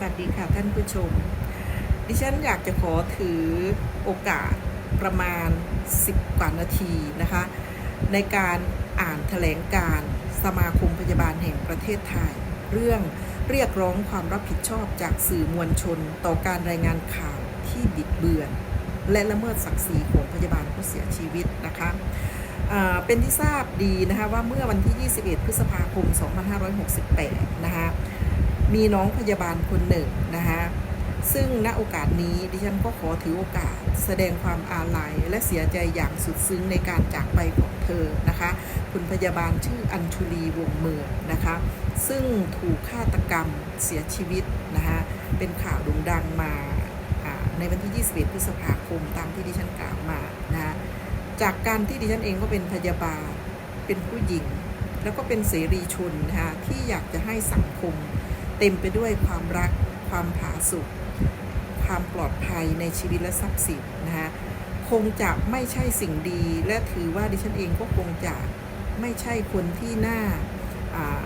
สวัสดีค่ะท่านผู้ชม ดิฉันอยากจะขอถือโอกาสประมาณ 10 กว่านาทีนะคะ ในการอ่านแถลงการสมาคมพยาบาลแห่งประเทศไทย เรื่องเรียกร้องความรับผิดชอบจากสื่อมวลชน ต่อการรายงานข่าวที่บิดเบือน และละเมิดศักดิ์ศรีของพยาบาลผู้เสียชีวิตนะคะเป็นที่ทราบดีนะคะว่าเมื่อวันที่ 21 พฤษภาคม 2568 นะคะ มีน้องพยาบาลคนหนึ่งนะคะซึ่งณโอกาสนี้ดิฉันก็ขอถือโอกาส แสดงความอาลัยและเสียใจอย่างสุดซึ้งในการจากไปของเธอนะคะ คุณพยาบาลชื่ออัญชุลีวงเมืองนะคะ ซึ่งถูกฆาตกรรมเสียชีวิตนะคะเป็นข่าวโด่งดังมาอ่าในวันที่ 21 พฤษภาคมตามที่ดิฉันกล่าวมานะคะจากการที่ดิฉันเองก็เป็นพยาบาลเป็นผู้หญิง แล้วก็เป็นเสรีชนนะคะที่อยากจะให้สังคม เต็มไปด้วยความรัก ความผาสุกความปลอดภัยในชีวิตและทรัพย์สินนะคะคงจะไม่ใช่สิ่งดีและถือว่าดิฉันเองก็คงจะไม่ใช่คนที่น่าา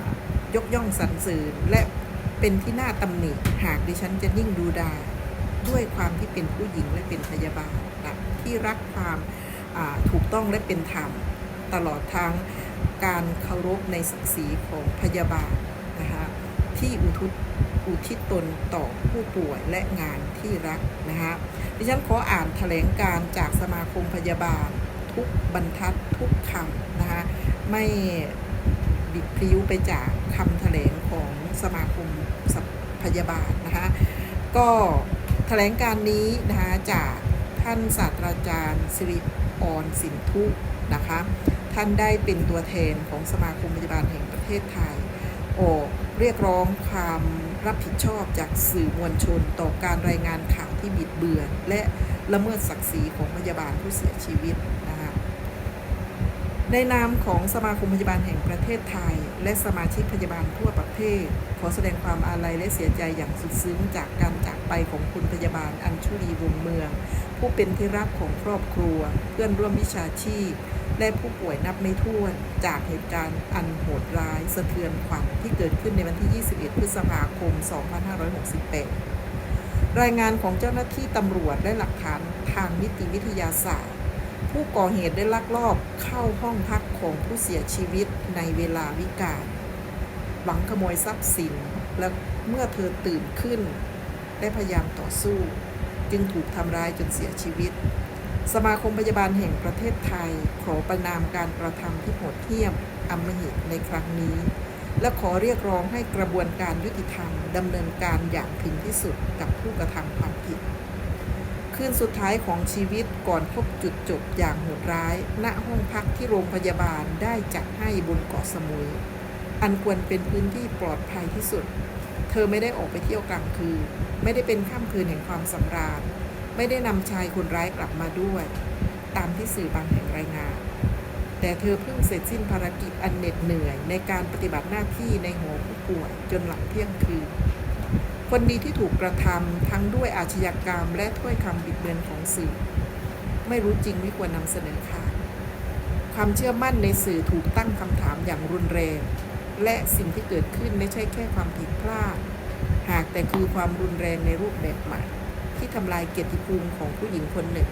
ยกย่องสรรเสริญและเป็นที่น่าตำหนิหากดิฉันจะนิ่งดูดายด้วยความที่เป็นผู้หญิงและเป็นพยาบาลนะที่รักความาถูกต้องและเป็นธรรม ตลอดทั้งการเคารพในศักดิ์ศรีของพยาบาล ที่อุทิศอุทิศตนต่อผู้ป่วยและงานที่รักนะคะดิฉันขออ่านแถลงการจากสมาคมพยาบาล ทุกบรรทัดทุกคำนะคะไม่บิดพลิ้วไปจากคำแถลงของสมาคมพยาบาลนะคะก็แถลงการนี้นะคะจากท่านศาสตราจารย์สิริออนสินทุนะคะท่านได้เป็นตัวแทนของสมาคมพยาบาลแห่งประเทศไทยออก เรียกร้องความรับผิดชอบจากสื่อมวลชน ต่อการรายงานข่าวที่บิดเบือน และละเมิดศักดิ์ศรีของพยาบาลผู้เสียชีวิตนะคะในนามของสมาคมพยาบาลแห่งประเทศไทย และสมาชิกพยาบาลทั่วประเทศ ขอแสดงความอาลัยและเสียใจอย่างสุดซึ้งจากการจากไปของคุณพยาบาลอัญชุลีวงเมือง ผู้เป็นที่รักของครอบครัว เพื่อนร่วมวิชาชีพ และผู้ป่วยนับไม่ถ้วนจากเหตุการณ์อันโหดร้ายสะเทือนขวัญที่เกิดขึ้นในวันที่ 21 พฤษภาคม 2568 รายงานของเจ้าหน้าที่ตำรวจและหลักฐานทางนิติวิทยาศาสตร์ ผู้ก่อเหตุได้ลักลอบเข้าห้องพักของผู้เสียชีวิตในเวลาวิกาลหวังขโมยทรัพย์สินและเมื่อเธอตื่นขึ้น ได้พยายามต่อสู้ จึงถูกทำร้ายจนเสียชีวิต สมาคมพยาบาลแห่งประเทศไทย ขอประนามการกระทำที่โหดเหี้ยมอำมหิตในครั้งนี้ และขอเรียกร้องให้กระบวนการยุติธรรมดำเนินการอย่างถึงที่สุดกับผู้กระทำความผิดคืนสุดท้ายของชีวิตก่อนพบจุดจบอย่างโหดร้าย ณห้องพักที่โรงพยาบาลได้จัดให้บนเกาะสมุย อันควรเป็นพื้นที่ปลอดภัยที่สุด เธอไม่ได้ออกไปเที่ยวกลางคืน ไม่ได้เป็นค่ำคืนแห่งความสำราญ ไม่ได้นำชายคนร้ายกลับมาด้วย ตามที่สื่อบางแห่งรายงาน แต่เธอเพิ่งเสร็จสิ้นภารกิจอันเหน็ดเหนื่อย ในการปฏิบัติหน้าที่ในหอผู้ป่วยจนหลังเที่ยงคืน คนดีที่ถูกกระทำทั้งด้วยอาชญากรรม และถ้อยคำบิดเบือนของสื่อ ไม่รู้จริงไม่ควรนำเสนอข่าวความเชื่อมั่นในสื่อถูกตั้งคำถามอย่างรุนแรง และสิ่งที่เกิดขึ้นไม่ใช่แค่ความผิดพลาด หากแต่คือความรุนแรงในรูปแบบใหม่ ที่ทำลายเกียรติภูมิของผู้หญิงคนหนึ่ง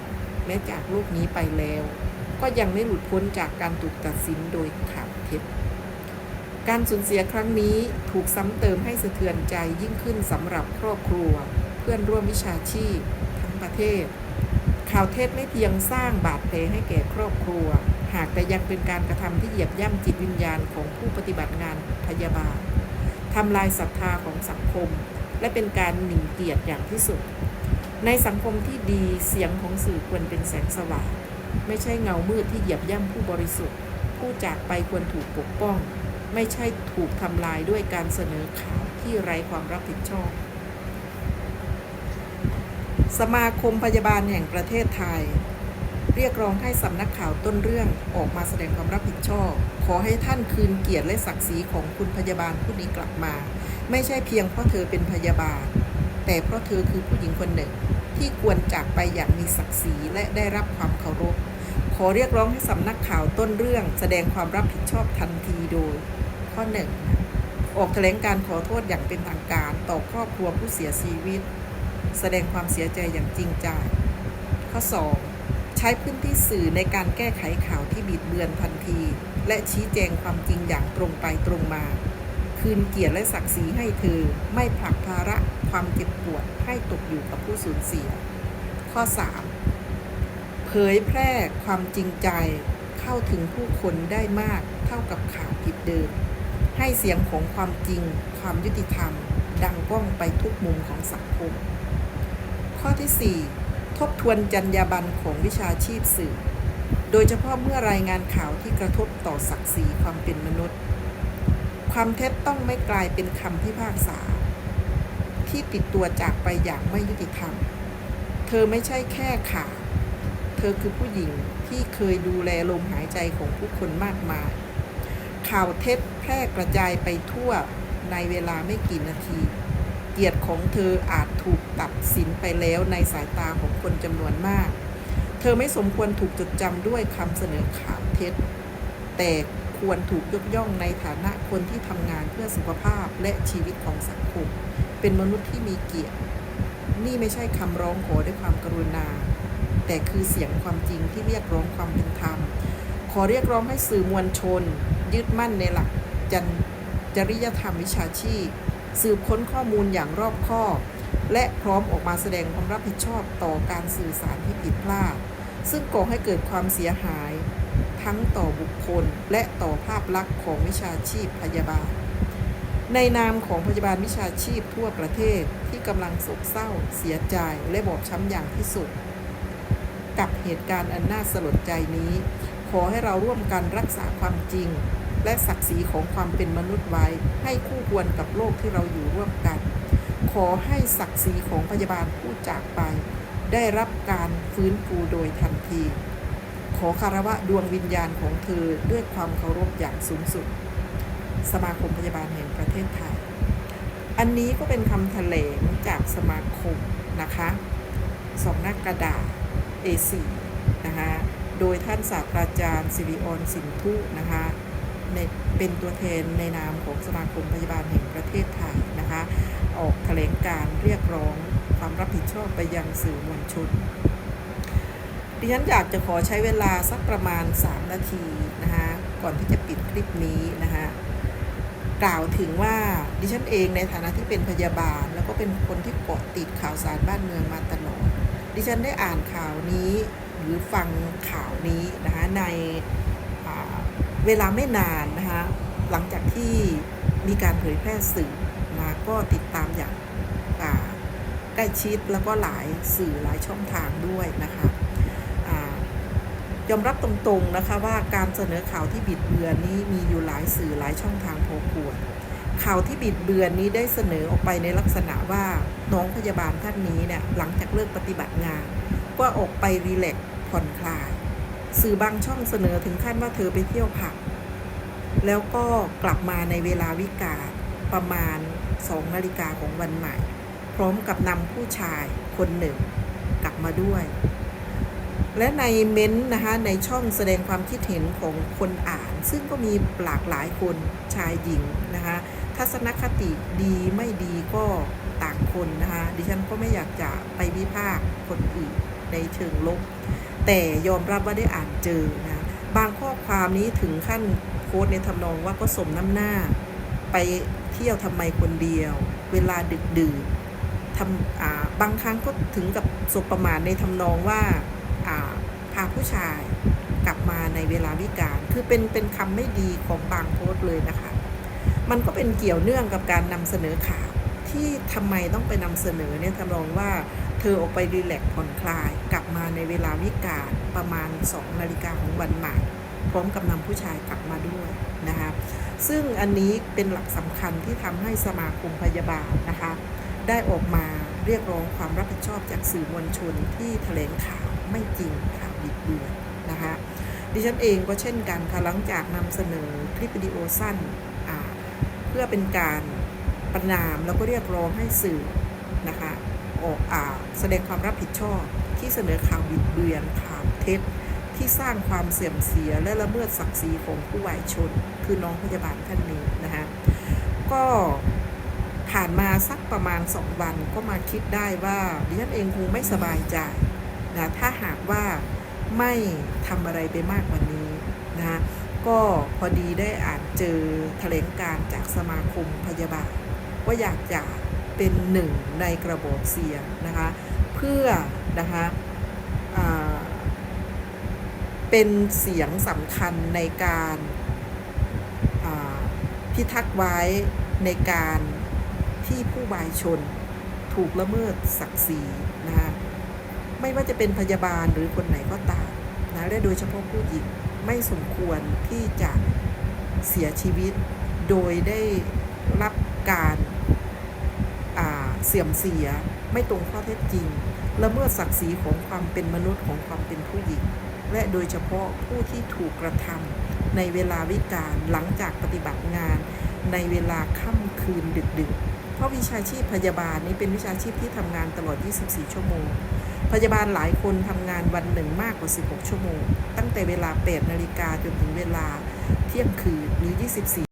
แม้จากโลกนี้ไปแล้ว ก็ยังไม่หลุดพ้นจากการถูกตัดสินโดยข่าวเท็จการสูญเสียครั้งนี้ถูกซ้ำเติมให้สะเทือนใจยิ่งขึ้นสำหรับครอบครัว เพื่อนร่วมวิชาชีพ ทั้งประเทศ ข่าวเท็จไม่เพียงสร้างบาดแผลให้แก่ครอบครัว หากแต่ยังเป็นการกระทำที่เหยียบย่ำจิตวิญญาณของผู้ปฏิบัติงานพยาบาลทำลายศรัทธาของสังคม และเป็นการหมิ่นเกียรติอย่างที่สุด ในสังคมที่ดีเสียงของสื่อควรเป็นแสงสว่างไม่ใช่เงามืดที่เหยียบย่ำผู้บริสุทธิ์ ผู้จากไปควรถูกปกป้อง ไม่ใช่ถูกทำลายด้วยการเสนอข่าวที่ไร้ความรับผิดชอบ สมาคมพยาบาลแห่งประเทศไทย เรียกร้องให้สำนักข่าวต้นเรื่องออกมาแสดงความรับผิดชอบ ขอให้ท่านคืนเกียรติและศักดิ์ศรีของคุณพยาบาลผู้นี้กลับมา ไม่ใช่เพียงเพราะเธอเป็นพยาบาล แต่เพราะเธอคือผู้หญิงคนหนึ่ง ที่ควรจากไปอย่างมีศักดิ์ศรีและได้รับความเคารพ ขอเรียกร้องให้สำนักข่าวต้นเรื่อง แสดงความรับผิดชอบทันทีโดย ข้อหนึ่งออกแถลงการขอโทษอย่างเป็นทางการต่อครอบครัวผู้เสียชีวิต แสดงความเสียใจอย่างจริงใจ ข้อ 2. ใช้พื้นที่สื่อในการแก้ไขข่าวที่บิดเบือนทันที และชี้แจงความจริงอย่างตรงไปตรงมา คืนเกียรติและศักดิ์ศรีให้เธอ ไม่ผลักภาระความเจ็บปวดให้ตกอยู่กับผู้สูญเสีย ข้อ 3. เผยแพร่ความจริงใจเข้าถึงผู้คนได้มากเท่ากับข่าวผิดเดิม ให้เสียงของความจริง ความยุติธรรม ดังก้องไปทุกมุมของสังคม ข้อที่ 4 ทบทวนจรรยาบรรณของวิชาชีพสื่อ โดยเฉพาะเมื่อรายงานข่าวที่กระทบต่อศักดิ์ศรีความเป็นมนุษย์ ความเท็จต้องไม่กลายเป็นคำพิพากษา ที่ติดตัวจากไปอย่างไม่ยุติธรรม เธอไม่ใช่แค่ข่าวเธอคือผู้หญิงที่เคยดูแลลมหายใจของผู้คนมากมาย ข่าวเท็จแพร่กระจายไปทั่วในเวลาไม่กี่นาที เกียรติของเธออาจถูกตัดสินไปแล้วในสายตาของคนจำนวนมาก เธอไม่สมควรถูกจดจำด้วยคำเสนอข่าวเท็จ แต่ ควรถูกยกย่องในฐานะคนที่ทำงานเพื่อสุขภาพและชีวิตของสังคม เป็นมนุษย์ที่มีเกียรติ นี่ไม่ใช่คำร้องขอด้วยความกรุณา แต่คือเสียงความจริงที่เรียกร้องความเป็นธรรม ขอเรียกร้องให้สื่อมวลชน ยึดมั่นในหลักจันจริยธรรมวิชาชีพ สืบค้นข้อมูลอย่างรอบคอบ และพร้อมออกมาแสดงความรับผิดชอบต่อการสื่อสารที่ผิดพลาด ซึ่งก่อให้เกิดความเสียหาย ทั้งต่อบุคคลและต่อภาพลักษณ์ของวิชาชีพพยาบาล ในนามของพยาบาลวิชาชีพทั่วประเทศที่กำลังโศกเศร้า เสียใจและบอบช้ำอย่างที่สุด กับเหตุการณ์อันน่าสลดใจนี้ ขอให้เราร่วมกันรักษาความจริง และศักดิ์ศรีของความเป็นมนุษย์ไว้ ให้คู่ควรกับโลกที่เราอยู่ร่วมกัน ขอให้ศักดิ์ศรีของพยาบาลผู้จากไป ได้รับการฟื้นฟูโดยทันที ขอคารวะดวงวิญญาณของเธอด้วยความเคารพอย่างสูงสุด สมาคมพยาบาลแห่งประเทศไทย อันนี้ก็เป็นคำแถลงจากสมาคมนะคะสองหน้ากระดาษ A4 นะคะโดยท่านศาสตราจารย์สิริออนสินทุนะคะเป็นตัวแทนในนามของสมาคมพยาบาลแห่งประเทศไทยนะคะ ออกแถลงการเรียกร้องความรับผิดชอบไปยังสื่อมวลชน ดิฉันอยากจะขอใช้เวลาสักประมาณ 3 นาทีนะคะก่อนที่จะปิดคลิปนี้นะคะกล่าวถึงว่าดิฉันเองในฐานะที่เป็นพยาบาล แล้วก็เป็นคนที่เกาะติดข่าวสารบ้านเมืองมาตลอด ดิฉันได้อ่านข่าวนี้หรือฟังข่าวนี้นะคะในเวลาไม่นานนะคะหลังจากที่มีการเผยแพร่สื่อมาก็ติดตามอย่างใกล้ชิดแล้วก็หลายสื่อหลายช่องทางด้วยนะคะ ยอมรับตรงๆนะคะว่าการเสนอข่าวที่บิดเบือนนี้มีอยู่หลายสื่อหลายช่องทางพอควรข่าวที่บิดเบือนนี้ได้เสนอออกไปในลักษณะว่าน้องพยาบาลท่านนี้เนี่ยหลังจากเลิกปฏิบัติงาน ก็ออกไปรีแลกซ์ผ่อนคลาย สื่อบางช่องเสนอถึงขั้นว่าเธอไปเที่ยวผับแล้วก็กลับมาในเวลาวิกาประมาณ2นาฬิกาของวันใหม่ พร้อมกับนำผู้ชายคนหนึ่ง กลับมาด้วย และในเม้นต์นะคะในช่องแสดงความคิดเห็นของคนอ่าน ซึ่งก็มีหลากหลายคนชายหญิงนะคะทัศนคติดีไม่ดีก็ต่างคนนะคะดิฉันก็ไม่อยากจะไปวิพากษ์คนอื่นในเชิงลบ แต่ยอมรับว่าได้อ่านเจอนะบางข้อความนี้ถึงขั้นโพสในทำนองว่าก็สมน้ำหน้า ไปเที่ยวทำไมคนเดียว เวลาดึกดื่นทำบางครั้งก็ถึงกับสบประมาทในทำนองว่า ชายกลับมาในเวลาวิกาลคือเป็นเป็นคำไม่ดีของบางโพสต์เลยนะคะ มันก็เป็นเกี่ยวเนื่องกับการนำเสนอข่าวที่ทำไมต้องไปนำเสนอเนี่ยทำนองว่าเธอออกไปรีแลกผ่อนคลาย กลับมาในเวลาวิกาลประมาณ2นาฬิกาของวันใหม่พร้อมกับนำผู้ชายกลับมาด้วยนะคะซึ่งอันนี้เป็นหลักสำคัญที่ทำให้สมาคมพยาบาลนะคะได้ออกมาเรียกร้องความรับผิดชอบจากสื่อมวลชนที่แถลงข่าวไม่จริงข่า บิดเบือนนะคะ ดิฉันเองก็เช่นกันค่ะ หลังจากนำเสนอคลิปวิดีโอสั้น เพื่อเป็นการประนามแล้วก็เรียกร้องให้สื่อนะคะออกอ่าแสดงความรับผิดชอบที่เสนอข่าวบิดเบือนข่าวเท็จที่สร้างความเสื่อมเสียและละเมิดศักดิ์ศรีของผู้วายชน คือน้องพยาบาลท่านนี้นะคะก็ผ่านมาสักประมาณสองวันก็มาคิดได้ว่าดิฉันเองคงไม่สบายใจนะถ้าหากว่า ไม่ทำอะไรไปมากกว่านี้นะก็พอดีได้อ่านเจอแถลงการจากสมาคมพยาบาลว่าอยากจะเป็นหนึ่งในกระบอกเสียงนะคะเพื่อนะคะเป็นเสียงสำคัญในการพิทักษ์ไว้ในการที่ผู้บายชนถูกละเมิดศักดิ์ศรีนะคะ ไม่ว่าจะเป็นพยาบาลหรือคนไหนก็ตามนะและโดยเฉพาะผู้หญิงไม่สมควรที่จะเสียชีวิต โดยได้รับการาเสื่อมเสียไม่ตรงข้อเท็จจริงละเมิดศักดิ์ศรีของความเป็นมนุษย์ของความเป็นผู้หญิง และโดยเฉพาะผู้ที่ถูกกระทำในเวลาวิกาลหลังจากปฏิบัติงาน ในเวลาค่ำคืนดึกๆ เพราะวิชาชีพพยาบาลนี้เป็นวิชาชีพที่ทำงานตลอด 24 ชั่วโมง พยาบาลหลายคนทำงานวันหนึ่งมากกว่า 16 ชั่วโมง ตั้งแต่เวลา8นาฬิกาจนถึงเวลาเที่ยงคืนหรือ 24